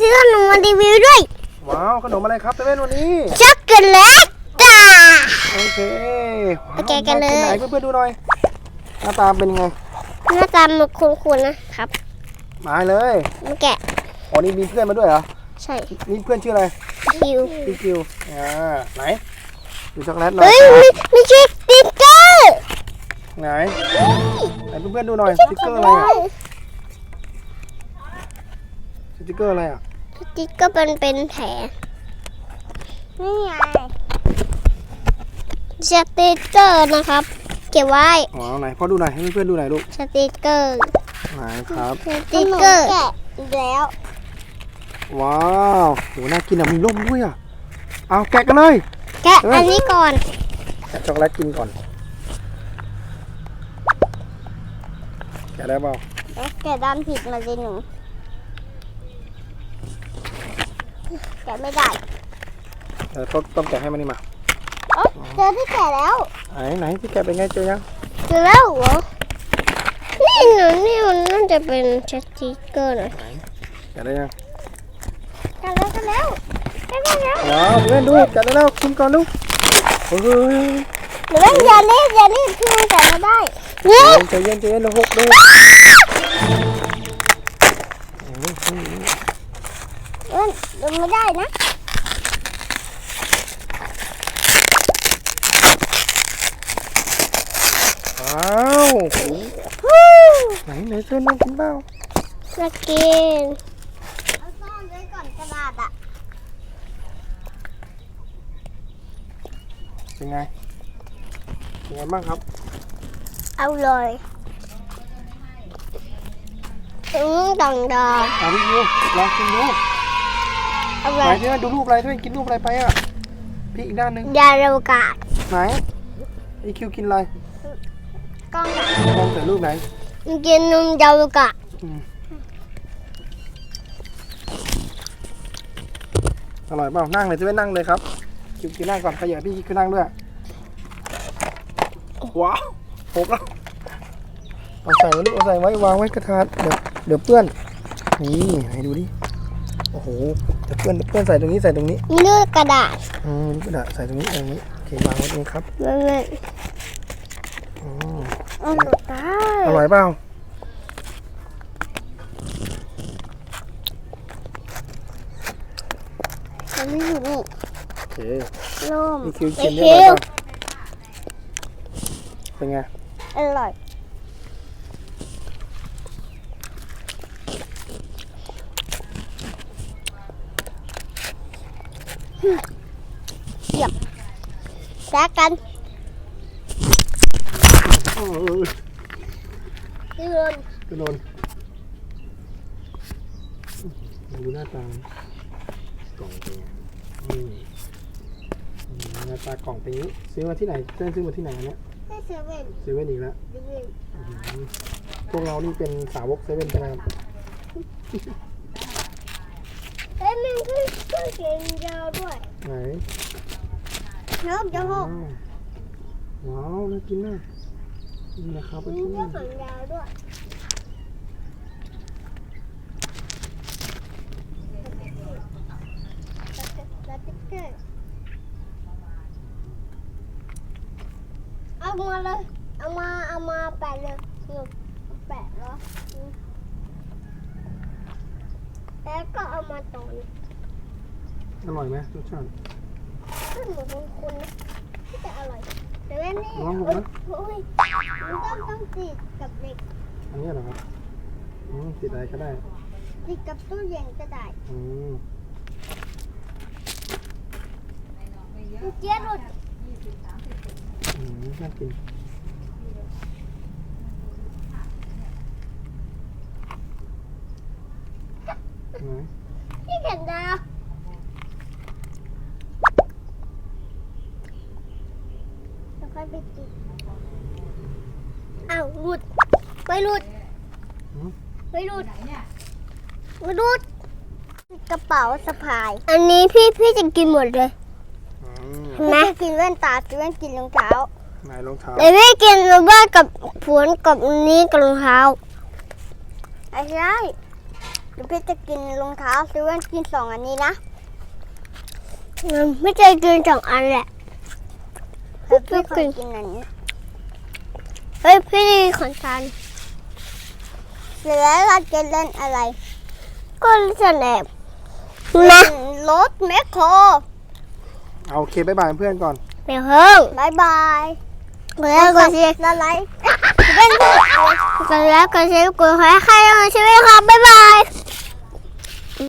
ซื้อขนมมารีวิวด้วย ว้าว ขนมอะไรครับเซเว่นวันนี้ ช็อกโกแลตจ้า โอเคไปแกะกันเลย ว้าวากินไหนเพื่อนๆดูหน่อย หน้าตาเป็นยังไง หน้าตามันคุ้นๆนะครับ มาเลยมาแกะ อ๋อนี่มีเพื่อนมาด้วยเหรอ ใช่นี่เพื่อนชื่ออะไรคิวพี่คิวอ่า ไหน ดูช็อกโกแลตหน่อยเฮ้ยมีมีสติ๊กเกอร์ไหน ไหนเพื่อนๆดูหน่อยสติ๊กเกอร์อะไรอะ สติ๊กเกอร์อะไรอะสติ๊กเกอร์เป็นเป็นแผลนี่ไงสติ๊กเกอร์นะครับ เก็บไว้อ๋อไหนพ่อดูหน่อยให้เพื่อนๆดูหน่อยลูกสติ๊กเกอร์ไหนครับ สติ๊กเกอร์แล้วว้าวโหน่ากินอะมีร่มด้วยอะเอาแกะกันเลยแกะอันนี้ก่อนแกะช็อกโกแลตกินก่อน แกะได้เปล่าแกะด้านผิดมาสิหนู แกะไม่ได้เออต้องต้องแกะให้มันนี่มาเอ้ยเจอที่แกะแล้ว ไหนไหนพี่แกะเป็นไงเจอยังเจอแล้วเหรอนี่หนูนี่มันน่าจะเป็นสติ๊กเกอร์นะแกะได้ยังกันแล้วกันแล้วกันแล้วว้าวเพื่อนดูแกะได้แล้วกินก่อนลูกเฮ้ยหนูเป็นอย่ารีบอย่ารีบพี่มันแกะไม่ได้นี่ใจเย็นใจเย็นเราหกด้วย เอ้ยดูไม่ได้นะว้าวโหฮู้ไหนไหนเพื่อนน้องกินเปล่า จะกินเอาซ่อนไว้ก่อนกระดาษอะเป็นไงเป็นไงบ้างครับเอาเลยอืมต่างดาวเอาพี่ยูลองกินดูเอาไหเลนยเพื่อนดูรูปอะไรเพื่อนกินรูปอะไรไปอะพี่อีกด้านหนึ่งยาเรวกาศไหนไอคิวกินอะไรกล้องไหนลองใส่รูปไหนมันกินนมยาเรวกาศอร่อยเปล่านั่งเลยจะไม่นั่งเลยครับคิวกินนั่งก่อนขยับพี่คิวนั่งด้วยว้าวหกแล้วเอาใส่ไว้ลูกเอาใส่ไว้วางไว้กระทะเดี๋ยวเดี๋ยวเปื้อนนี่ให้ดูดิโอ้โห เดี๋ยวเปื้อนเดี๋ยวเปื้อนใส่ตรงนี้ใส่ตรงนี้มีเลือกกระดาษอืมกระดาษใส่ตรงนี้ตรงนี้โอเควางไว้ตรงนี้ครับมันมันอืมอร่อยได้อร่อยเปล่ามันไม่อยู่นี่โอเคร่มนี่คิวไอกินเรียบคิร้อวยเปล่าเป็นไง อร่อย เสียบแซกกันเออที่เดินกระโดนดูหน้าตากล่องเป็นไงนี่นี่หน้าตากล่องเป็นอย่างนี้ซื้อมาที่ไหนเต้นซื้อมาที่ไหนอันเนี้ยให้เซเว่นเซเว่นอีกแล้วเซเว่นอื้อหือพวกเรานี่เป็นสาวกเซเว่นใช่ไหมครับ เอ้ยมันขึ้นขึ้นเสียงยาวด้วยไหนน้ำจะหว้ากว้าวน่ากินมากนี่นะครับมัเพื่นก็อนฝังยาวด้วยเอามาเลย เอามา เอามาแปะเลยนี่แปะแล้วแล้วก็เอามาตอนๆ อร่อยไหมรสชาติซึ่งเหมือนของคุณนะที่จะอร่อย แต่ว่านี่ลองดูนะ โอ้ยมันต้องต้องติดกับเหล็กอันนี้เหรอครับอืมติดอะไรก็ได้ ติดกับตู้เย็นก็ได้อืมเจี๊ยบหลุดอืมน่ากินไหน พี่เห็นดาวแล้วค่ อยไปติดอ้าวหลุดไม่หลุดอืมไม่หลุดไม่หลุดกระเป๋าสะพาย อันนี้พี่พี่จะกินหมดเลยอืมนะกินแว่นตากินแว่นกินรองเท้าไหนรองเท้าแต่ไม่กินรูบ้ากับผวนกับอันนี้กับรองเท้าไอ้ใช่เดี๋ยวพี่จะกินรองเท้าเซเว่นกินสองอันนี้นะไม่เคยกินสองอันแหละ พี่ขอกินอันนี้เฮ้ยพี่ของฉันเสร็จแล้วเราจะเล่นอะไร ก็จะแอบนะรถแมคโครเอาโอเคบายบายเพื่อนก่อนเดี๋ยวเพิ่งบายบายแล้วก็เช็คอะไรเป็นก็แล้วก็เช็คกูให้ใครมาช่วยครับบ๊ายบาย